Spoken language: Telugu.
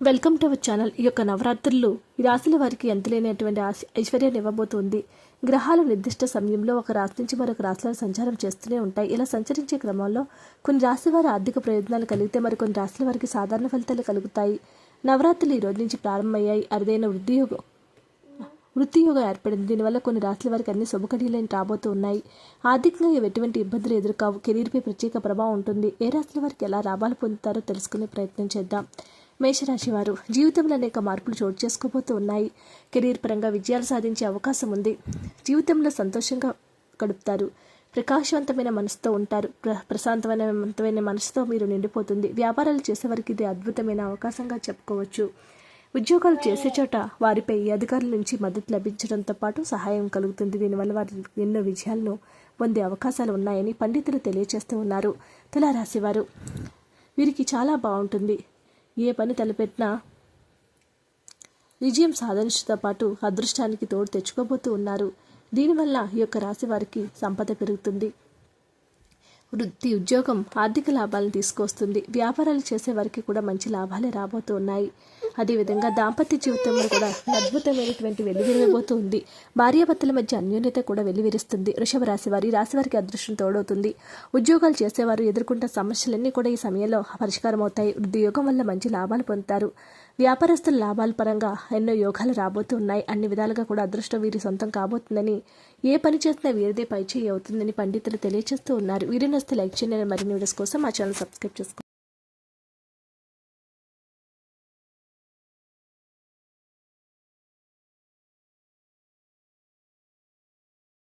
Welcome to our channel. ఈ యొక్క నవరాత్రులు ఈ రాశుల వారికి ఎంతలేనటువంటి ఆశ- ఐశ్వర్యాన్ని ఇవ్వబోతోంది. గ్రహాలు నిర్దిష్ట సమయంలో ఒక రాశి నుంచి మరొక రాశిలో సంచారం చేస్తూనే ఉంటాయి. ఇలా సంచరించే క్రమంలో కొన్ని రాశి వారి ఆర్థిక ప్రయోజనాలు కలిగితే మరికొన్ని రాశుల వారికి సాధారణ ఫలితాలు కలుగుతాయి. నవరాత్రులు ఈ రోజు నుంచి ప్రారంభమయ్యాయి. అరుదైన వృద్ధి యోగం వృత్తి యోగం ఏర్పడింది. దీనివల్ల కొన్ని రాశుల వారికి అన్ని శుభకడీలను రాబోతూ ఉన్నాయి. ఆర్థికంగా ఎటువంటి ఇబ్బందులు ఎదుర్కావు. కెరీర్పై ప్రత్యేక ప్రభావం ఉంటుంది. ఏ రాశుల వారికి ఎలా లాభాలు పొందుతారో తెలుసుకునే ప్రయత్నం చేద్దాం. మేషరాశి వారు జీవితంలో అనేక మార్పులు చోటు చేసుకోబోతూ ఉన్నాయి. కెరీర్ పరంగా విజయాలు సాధించే అవకాశం ఉంది. జీవితంలో సంతోషంగా గడుపుతారు. ప్రకాశవంతమైన మనసుతో ఉంటారు. ప్ర ప్రశాంతమైన మనసుతో మీరు నిండిపోతుంది. వ్యాపారాలు చేసేవారికి ఇది అద్భుతమైన అవకాశంగా చెప్పుకోవచ్చు. ఉద్యోగాలు చేసే చోట వారిపై ఈ అధికారుల నుంచి మద్దతు లభించడంతో పాటు సహాయం కలుగుతుంది. దీనివల్ల వారు ఎన్నో విజయాలను పొందే అవకాశాలు ఉన్నాయని పండితులు తెలియజేస్తూ ఉన్నారు. తులారాశివారు వీరికి చాలా బాగుంటుంది. ఏ పని తలపెట్టినా విజయం సాధించడంతో పాటు అదృష్టానికి తోడు తెచ్చుకోబోతూ ఉన్నారు. దీనివల్ల ఈ యొక్క రాశి వారికి సంపద పెరుగుతుంది. వృత్తి ఉద్యోగం ఆర్థిక లాభాలను తీసుకొస్తుంది వ్యాపారాలు చేసే వారికి కూడా మంచి లాభాలే రాబోతూ ఉన్నాయి అదేవిధంగా దాంపత్య జీవితంలో కూడా అద్భుతమైనటువంటి వెలువరబోతూ ఉంది భార్యాభర్తల మధ్య అన్యోన్యత కూడా వెలువరిస్తుంది. వృషభ రాశి వారి రాశి వారికి అదృష్టం తోడవుతుంది. ఉద్యోగాలు చేసేవారు ఎదుర్కొంటున్న సమస్యలన్నీ కూడా ఈ సమయంలో పరిష్కారం అవుతాయి వృద్ధి యోగం వల్ల మంచి లాభాలు పొందుతారు. వ్యాపారస్తుల లాభాల పరంగా ఎన్నో యోగాలు రాబోతున్నాయి. అన్ని విధాలుగా కూడా అదృష్టం వీరి సొంతం కాబోతుందని ఏ పని చేసినా వీరిదే పైచేయి అవుతుందని పండితులు తెలియజేస్తూ ఉన్నారు. వీరిని వస్తే లైక్ చేయండి. మరిన్ని వీడియోస్ కోసం మా ఛానల్ సబ్స్క్రైబ్ చేసుకోండి.